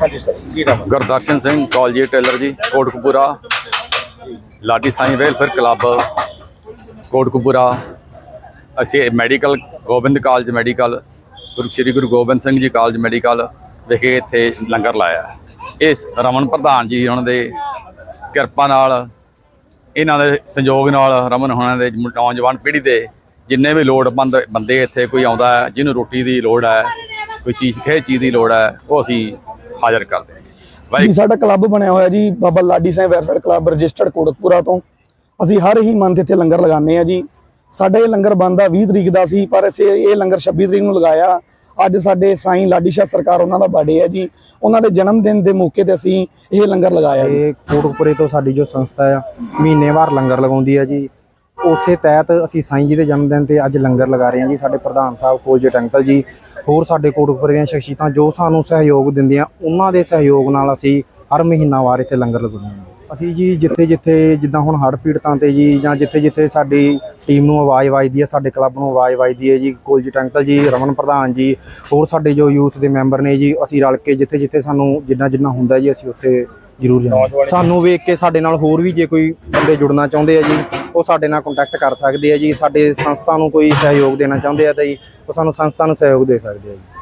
ਹਾਂਜੀ ਸਰ, ਕੀ ਨਾਮ Gurdarshan Singh, ਕਾਲਜੀ tailor ji, Kotkapura, Ladi Sain welfare club, Kotkapura. ਅਸੀਂ medical, Gobind college medical, Guru Shri Guru Gobind Singh ji college medical ਵਿਖੇ ਇੱਥੇ ਲੰਗਰ ਲਾਇਆ। ਇਸ ਰਮਨ ਪ੍ਰਧਾਨ ਜੀ ਉਹਨਾਂ ਦੇ ਕਿਰਪਾ ਨਾਲ, ਇਹਨਾਂ ਦੇ ਸੰਯੋਗ ਨਾਲ ਰਮਨ ਹੋਣਾ ਦੇ ਨੌਜਵਾਨ ਪੀੜ੍ਹੀ ਦੇ ਜਿੰਨੇ ਵੀ ਲੋੜਵੰਦ ਬੰਦੇ ਇੱਥੇ ਕੋਈ ਆਉਂਦਾ ਹੈ, ਜਿਹਨੂੰ ਰੋਟੀ ਦੀ ਲੋੜ ਹੈ, ਕੋਈ ਚੀਜ਼, ਕਿਸੇ ਚੀਜ਼ ਦੀ ਲੋੜ ਹੈ, ਉਹ ਅਸੀਂ ਹਾਜ਼ਰ ਕਰਦੇ ਹਾਂ ਜੀ। ਸਾਡਾ ਕਲੱਬ ਬਣਿਆ ਹੋਇਆ ਜੀ Baba Ladi Singh welfare club registered Kotkapura ਤੋਂ। ਅਸੀਂ ਹਰ ਹੀ ਮੰਥ ਇੱਥੇ ਲੰਗਰ ਲਗਾਉਂਦੇ ਆ ਜੀ। ਸਾਡਾ ਇਹ ਲੰਗਰ ਬੰਦਾ 20 ਤਰੀਕ ਦਾ ਸੀ ਪਰ ਅਸੀਂ ਇਹ ਲੰਗਰ 26 ਤਰੀਕ ਨੂੰ ਲਗਾਇਆ। ਅੱਜ ਸਾਡੇ ਸਾਈਂ ਲਾਡੀ ਸ਼ਾਹ ਸਰਕਾਰ ਉਹਨਾਂ ਦਾ ਬਰਥਡੇ ਹੈ ਜੀ। ਉਹਨਾਂ ਦੇ ਜਨਮ ਦਿਨ ਦੇ ਮੌਕੇ ਤੇ ਅਸੀਂ ਇਹ ਲੰਗਰ ਲਗਾਇਆ ਜੀ। ਇਹ ਕੋਟਕਪੁਰੇ ਤੋਂ ਸਾਡੀ ਜੋ ਸੰਸਥਾ ਆ ਮਹੀਨੇਵਾਰ ਲੰਗਰ ਲਗਾਉਂਦੀ ਆ ਜੀ। ਉਸੇ ਤਹਿਤ ਅਸੀਂ ਸਾਈਂ ਜੀ ਦੇ ਜਨਮ ਦਿਨ ਤੇ ਅੱਜ ਲੰਗਰ ਲਗਾ ਰਹੇ ਹਾਂ ਜੀ ਸਾਡੇ ਪ੍ਰਧਾਨ ਸਾਹਿਬ ਕੋਲਜਟ ਅੰਕਲ ਜੀ ਹੋਰ ਸਾਡੇ ਕੋਟਕਪੁਰੇ ਦੀਆਂ ਸ਼ਖਸੀਅਤਾਂ ਜੋ ਸਾਨੂੰ ਸਹਿਯੋਗ ਦਿੰਦੀਆਂ ਉਹਨਾਂ ਦੇ ਸਹਿਯੋਗ ਨਾਲ ਅਸੀਂ ਹਰ ਮਹੀਨਾਵਾਰ ਇੱਥੇ ਲੰਗਰ ਲਗਾਉਂਦੇ ਹਾਂ। ਅਸੀਂ ਜੀ ਜਿੱਥੇ ਜਿੱਥੇ ਜਿੱਦਾਂ ਹੁਣ ਹੜ੍ਹ ਪੀੜਤਾਂ ਤੇ ਜੀ ਜਾਂ ਜਿੱਥੇ ਜਿੱਥੇ ਸਾਡੀ ਟੀਮ ਨੂੰ ਆਵਾਜ਼ ਵੱਜਦੀ ਹੈ ਸਾਡੇ ਕਲੱਬ ਨੂੰ ਆਵਾਜ਼ ਵੱਜਦੀ ਹੈ ਜੀ ਕੋਲਜਟ ਅੰਕਲ ਜੀ ਰਮਨ ਪ੍ਰਧਾਨ ਜੀ ਹੋਰ ਸਾਡੇ ਜੋ ਯੂਥ ਦੇ ਮੈਂਬਰ ਨੇ ਜੀ ਅਸੀਂ ਰਲ ਕੇ ਜਿੱਥੇ ਜਿੱਥੇ ਸਾਨੂੰ ਜਿੰਨਾ ਜਿੰਨਾ ਹੁੰਦਾ ਜੀ ਅਸੀਂ ਉੱਥੇ ਜ਼ਰੂਰ ਜਾਣਾ। ਸਾਨੂੰ ਵੇਖ ਕੇ ਸਾਡੇ ਨਾਲ ਹੋਰ ਵੀ ਜੇ ਕੋਈ ਬੰਦੇ ਜੁੜਨਾ ਚਾਹੁੰਦੇ ਆ ਜੀ ਉਹ ਸਾਡੇ ਨਾਲ ਕੰਟੈਕਟ ਕਰ ਸਕਦੇ ਆ ਜੀ, ਸਾਡੇ ਸੰਸਥਾ ਨੂੰ ਕੋਈ ਸਹਿਯੋਗ ਦੇਣਾ ਚਾਹੁੰਦੇ ਆ ਤਾਂ ਜੀ, ਉਹ ਸਾਨੂੰ ਸੰਸਥਾ ਨੂੰ ਸਹਿਯੋਗ ਦੇ ਸਕਦੇ ਆ ਜੀ।